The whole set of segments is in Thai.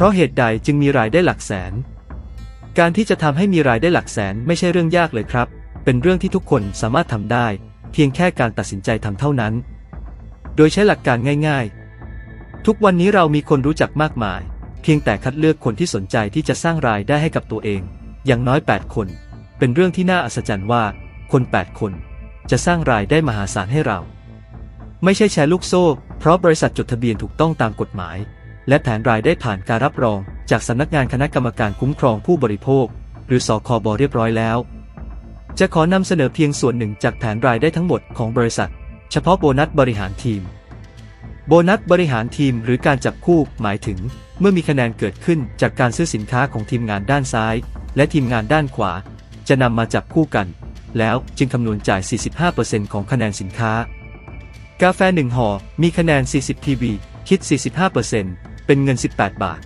ราะเหตุใดจึงมีรายได้หลักแสน การที่จะทำให้มีรายได้หลักแสนไม่ใช่เรื่องยากเลยครับ เป็นเรื่องที่ทุกคนสามารถทำได้ เพียงแค่การตัดสินใจทำเท่านั้น โดยใช้หลักการง่าย ๆ ทุกวันนี้เรามีคนรู้จักมากมาย เพียงแต่คัดเลือกคนที่สนใจที่จะสร้างรายได้ให้กับตัวเอง อย่างน้อย 8 คน เป็นเรื่องที่น่าอัศจรรย์ว่า คน 8 คน จะสร้างรายได้มหาศาลให้เรา ไม่ใช่แชร์ลูกโซ่ เพราะบริษัทจดทะเบียนถูกต้องตามกฎหมาย และแผนรายได้ผ่านการรับรอง จากสำนักงานคณะกรรมการคุ้มครองผู้บริโภค หรือสคบเรียบร้อยแล้ว จะขอนำเสนอเพียงส่วนหนึ่งจากแผนรายได้ทั้งหมดของบริษัท เฉพาะโบนัสบริหารทีม โบนัสบริหารทีมหรือการจับคู่หมายถึง เมื่อมีคะแนนเกิดขึ้นจากการซื้อสินค้าของทีมงานด้านซ้าย และทีมงานด้านขวา จะนำมาจับคู่กัน แล้วจึงคำนวณจ่าย 45%ของคะแนนสินค้า กาแฟหนึ่งห่อมีคะแนน 40 PV คิด 45% เป็นเงิน 18 บาท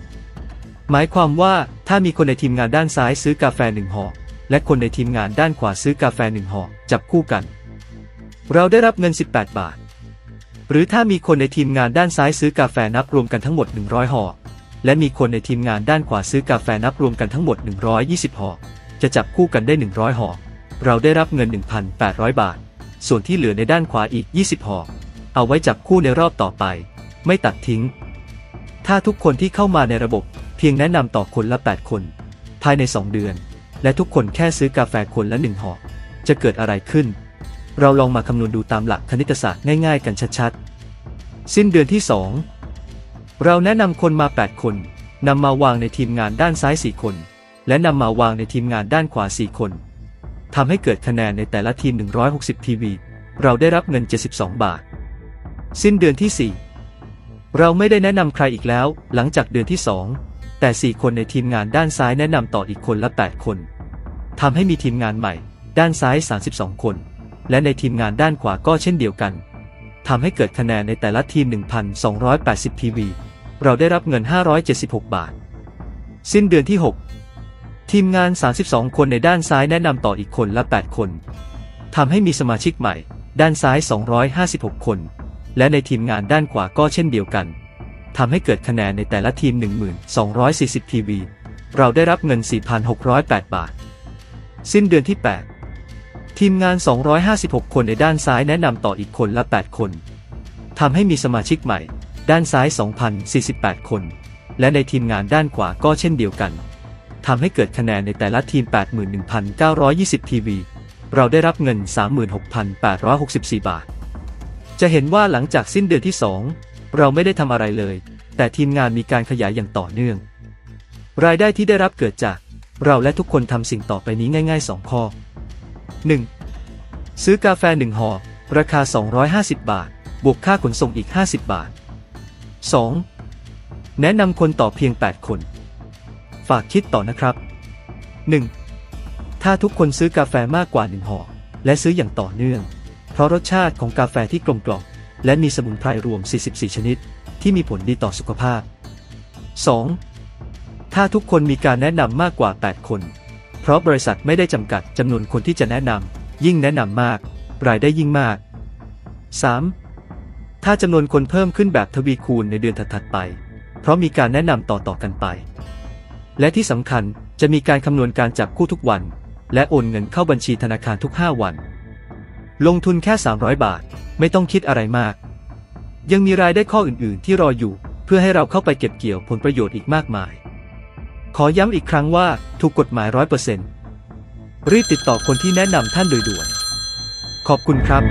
หมายความว่าถ้ามีคนในทีมงานด้านซ้ายซื้อกาแฟหนึ่งห่อและคนในทีมงานด้านขวาซื้อกาแฟหนึ่งห่อจับคู่กัน เราได้รับเงิน 18 บาท หรือถ้ามีคนในทีมงานด้านซ้ายซื้อกาแฟนับรวมกันทั้งหมด 100ห่อและมีคนในทีมงานด้านขวาซื้อกาแฟนับรวมกันทั้งหมด 120ห่อจะจับคู่กันได้ 100ห่อเราได้รับเงิน 1,800 บาท ส่วนที่เหลือในด้านขวาอีก 20ห่อเอาไว้จับคู่ในรอบต่อไป ไม่ตัดทิ้ง ถ้าทุกคนที่เข้ามาในระบบ เพียงแนะนำต่อคนละ 8 คน ภายใน 2 เดือน และทุกคนแค่ซื้อกาแฟคนละหนึ่งห่อจะเกิดอะไรขึ้น เราลองมาคำนวณดูตามหลักคณิตศาสตร์ง่ายๆ กันชัดๆ สิ้นเดือนที่ 2 เราแนะนำคนมา 8 คนนำมาวางในทีมงานด้านซ้าย 4 คน และนำมาวางในทีมงานด้านขวา 4 คนทำให้เกิดคะแนนในแต่ละทีม 160 ทีวี เราได้รับเงิน 72 บาท สิ้นเดือนที่ 4 เราไม่ได้แนะนำใครอีกแล้ว หลังจากเดือนที่ 2 แต่ 4 คนในทีมงานด้านซ้ายแนะนำต่ออีกคนละ 8 คนทำให้มีทีมงานใหม่ ด้านซ้าย 32 คน และในทีมงานด้านขวาก็เช่นเดียวกันทำให้เกิดคะแนนในแต่ละทีม 1,280 PV เราได้รับเงิน 576 บาท สิ้นเดือนที่ 6 ทีมงาน 32 คนในด้านซ้ายแนะนำต่ออีกคนละ 8 คนทำให้มีสมาชิกใหม่ ด้านซ้าย 256 คน และในทีมงานด้านขวาก็เช่นเดียวกันทำให้เกิดคะแนนในแต่ละทีม 1,240 PV เราได้รับเงิน 4,608 บาท สิ้นเดือนที่ 8 ทีมงาน 256 คนในด้านซ้ายแนะนำต่ออีกคนละ 8 คนทำให้มีสมาชิกใหม่ ด้านซ้าย 2,048 คน และในทีมงานด้านขวาก็เช่นเดียวกันทำให้เกิดคะแนนในแต่ละทีม 81,920 PV เราได้รับเงิน 36,864 บาท จะเห็นว่าหลังจากสิ้นเดือนที่ 2 เราไม่ได้ทำอะไรเลย แต่ทีมงานมีการขยายอย่างต่อเนื่อง รายได้ที่ได้รับเกิดจาก เราและทุกคนทำสิ่งต่อไปนี้ง่าย ๆ 2 ข้อ 1. ซื้อกาแฟ 1ห่อราคา 250 บาท บวกค่าขนส่งอีก 50 บาท 2. แนะนำคนต่อเพียง 8 คน ฝากคิดต่อนะครับ 1. ถ้าทุกคนซื้อกาแฟมากกว่า 1ห่อและซื้ออย่างต่อเนื่อง เพราะรสชาติของกาแฟที่กลมกล่อมและมีสมุนไพรรวม 44 ชนิด ที่มีผลดีต่อสุขภาพ 2. ถ้าทุกคนมีการแนะนำมากกว่า 8 คน เพราะบริษัทไม่ได้จำกัดจำนวนคนที่จะแนะนำยิ่งแนะนำมาก รายได้ยิ่งมาก 3. ถ้าจำนวนคนเพิ่มขึ้นแบบทวีคูณในเดือนถัดๆไป เพราะมีการแนะนำต่อๆกันไป และที่สำคัญจะมีการคำนวณการจับคู่ทุกวัน และโอนเงินเข้าบัญชีธนาคารทุก 5 วัน ลงทุนแค่ 300 บาท ไม่ต้องคิดอะไรมาก ยังมีรายได้ข้ออื่น ๆ ที่รออยู่ เพื่อให้เราเข้าไปเก็บเกี่ยวผลประโยชน์อีกมากมาย ขอย้ำอีกครั้งว่าถูกกฎหมายร้อยเปอร์เซ็นต์รีบติดต่อคนที่แนะนำท่านโดยด่วน ขอบคุณครับ